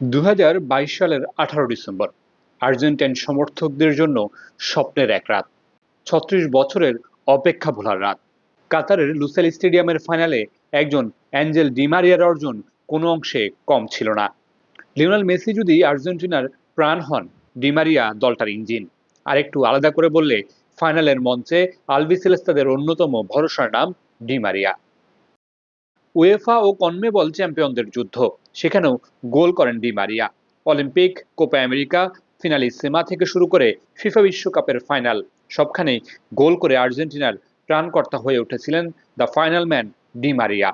দু হাজার বাইশ সালের আঠারো ডিসেম্বর, আর্জেন্টাইন সমর্থকদের জন্য স্বপ্নের এক রাত, ছত্রিশ বছরের অপেক্ষা ভোলার রাত। কাতারের লুসেল স্টেডিয়ামের ফাইনালে একজন অ্যাঞ্জেল ডিমারিয়ার অর্জন কোনো অংশে কম ছিল না। লিওনাল মেসি যদি আর্জেন্টিনার প্রাণ হন ডিমারিয়া দলটার ইঞ্জিন। আর একটু আলাদা করে বললে, ফাইনালের মঞ্চে আলবিসেলেস্তাদের অন্যতম ভরসার নাম ডিমারিয়া উয়েফা ও কনমেবল চ্যাম্পিয়নদের যুদ্ধ। সেখানেও গোল করেন Di Maria. Olympic, Copa America Finalissima থেকে শুরু করে ফিফা বিশ্বকাপের ফাইনাল সবখানেই গোল করে আর্জেন্টিনার প্রাণকর্তা হয়ে উঠেছিলেন the final man Di Maria.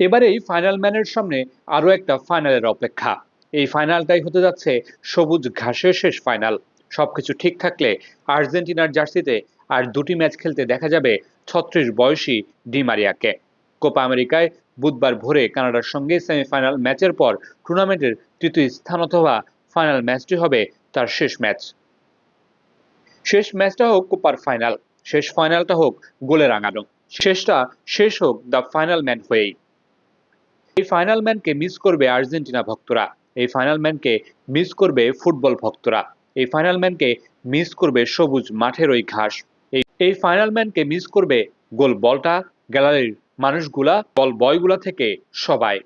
এবারেই final ম্যানের সামনে আরও একটা ফাইনালের অপেক্ষা। এই ফাইনালটাই হতে যাচ্ছে সবুজ ঘাসের শেষ ফাইনাল সবকিছু ঠিক থাকলে আর্জেন্টিনার জার্সিতে আর দুটি ম্যাচ খেলতে দেখা যাবে ছত্রিশ বয়সী ডি মারিয়াকে। কোপা আমেরিকায় বুধবার ভোরে কানাডার সঙ্গে সেমিফাইনাল ম্যাচের পর টুর্নামেন্টের তৃতীয় স্থান অথবা ফাইনাল ম্যাচটি হবে তার শেষ ম্যাচ। শেষ ম্যাচটা হোক কোপার ফাইনাল, শেষ ফাইনালটা হোক গোলে রাঙানো শেষটা শেষ হোক দ্য ফাইনাল ম্যান হয়েই। এই ফাইনাল ম্যানকে মিস করবে আর্জেন্টিনা ভক্তরা, এই ফাইনাল ম্যানকে মিস করবে ফুটবল ভক্তরা, এই ফাইনাল ম্যানকে মিস করবে সবুজ মাঠের ওই ঘাস এই ফাইনাল ম্যানকে মিস করবে গোল বলটা গ্যালারির মানুষগুলা বল বয়গুলা থেকে সবাই